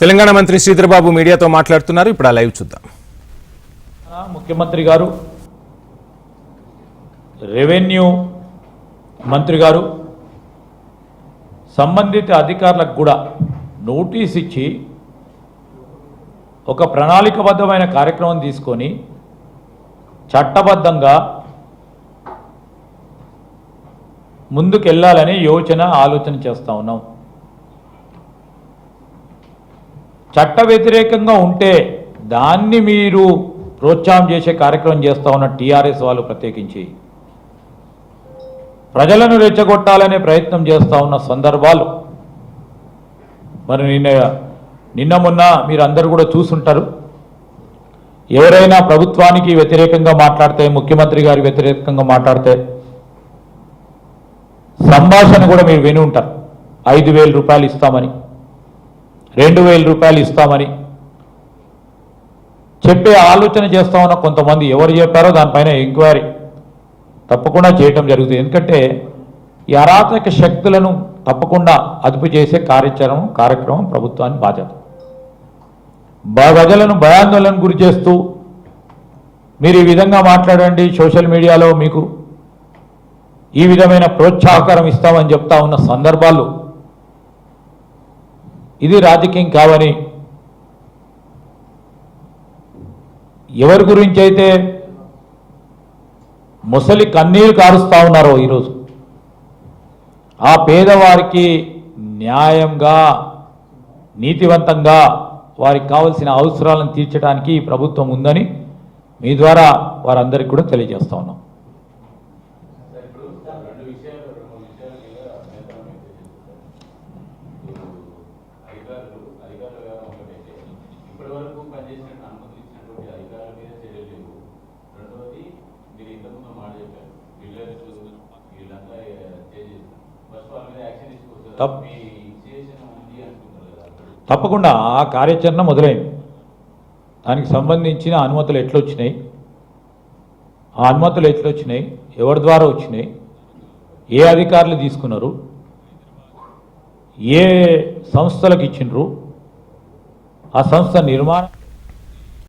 తెలంగాణ మంత్రి శ్రీధర్బాబు మీడియాతో మాట్లాడుతున్నారు. ఇప్పుడు ఆ లైవ్ చూద్దాం. ముఖ్యమంత్రి గారు రెవెన్యూ మంత్రి గారు సంబంధిత అధికారులకు కూడా నోటీస్ ఇచ్చి ఒక ప్రణాళికబద్ధమైన కార్యక్రమం తీసుకొని చట్టబద్ధంగా ముందుకెళ్ళాలని యోచన ఆలోచన చేస్తూ ఉన్నాం. చట్ట వ్యతిరేకంగా ఉంటే దాన్ని మీరు ప్రోత్సాహం చేసే కార్యక్రమం చేస్తూ ఉన్న టీఆర్ఎస్ వాళ్ళు ప్రత్యేకించి. ప్రజలను రెచ్చగొట్టాలనే ప్రయత్నం చేస్తూ ఉన్న సందర్భాలు. మరి నిన్న నిన్న మొన్న మీరు అందరు కూడా చూసుంటారు. ఎవరైనా ప్రభుత్వానికి వ్యతిరేకంగా మాట్లాడితే ముఖ్యమంత్రి గారి వ్యతిరేకంగా మాట్లాడితే సంభాషణ కూడా మీరు విని ఉంటారు. ఐదు రూపాయలు ఇస్తామని. రెండు వేల రూపాయలు ఇస్తామని చెప్పే ఆలోచన చేస్తా ఉన్న కొంతమంది ఎవరు చెప్పారో దానిపైన ఎంక్వైరీ తప్పకుండా చేయటం జరుగుతుంది. ఎందుకంటే ఈ అరాచక శక్తులను తప్పకుండా అదుపు చేసే కార్యాచరణ కార్యక్రమం ప్రభుత్వాన్ని బాధ్యత. ప్రజలను భయాందోళన గురి చేస్తూ మీరు ఈ విధంగా మాట్లాడండి సోషల్ మీడియాలో మీకు ఈ విధమైన ప్రోత్సాహకరం ఇస్తామని చెప్తా ఉన్న సందర్భాలు ఇది రాజకీయం కావని ఎవరి గురించి అయితే ముసలి కన్నీరు కారుస్తూ ఉన్నారో ఈరోజు ఆ పేదవారికి న్యాయంగా నీతివంతంగా వారికి కావలసిన అవసరాలను తీర్చడానికి ఈ ప్రభుత్వం ఉందని మీ ద్వారా వారందరికీ కూడా తెలియజేస్తా ఉన్నాం. అధికారులు అధికారుల వ్యవహారం ఒకటైతే ఇప్పటి వరకు పనిచేసినట్టు అనుమతులు ఇచ్చినటువంటి అధికారుల మీద చర్యలు లేవు. రెండవది మీరు ఇంతకుముందు మాట చెప్పారు. బిల్డర్స్ వీళ్ళంతా ఫస్ట్ వాళ్ళ మీద యాక్షన్ తీసుకోవచ్చు తప్- మీ సిచ్యుయేషన్ ఉంది అనుకుంటారు కదా అప్పుడు. తప్పకుండా ఆ కార్యాచరణ మొదలైంది. దానికి సంబంధించిన అనుమతులు ఎట్లొచ్చినాయి? ఆ అనుమతులు ఎట్లొచ్చినాయి? ఎవరి ద్వారా వచ్చినాయి? ఏ అధికారులు తీసుకున్నారు? ఏ సంస్థలకు ఇచ్చిండ్రు? આ સંસ્થા નિર્માણ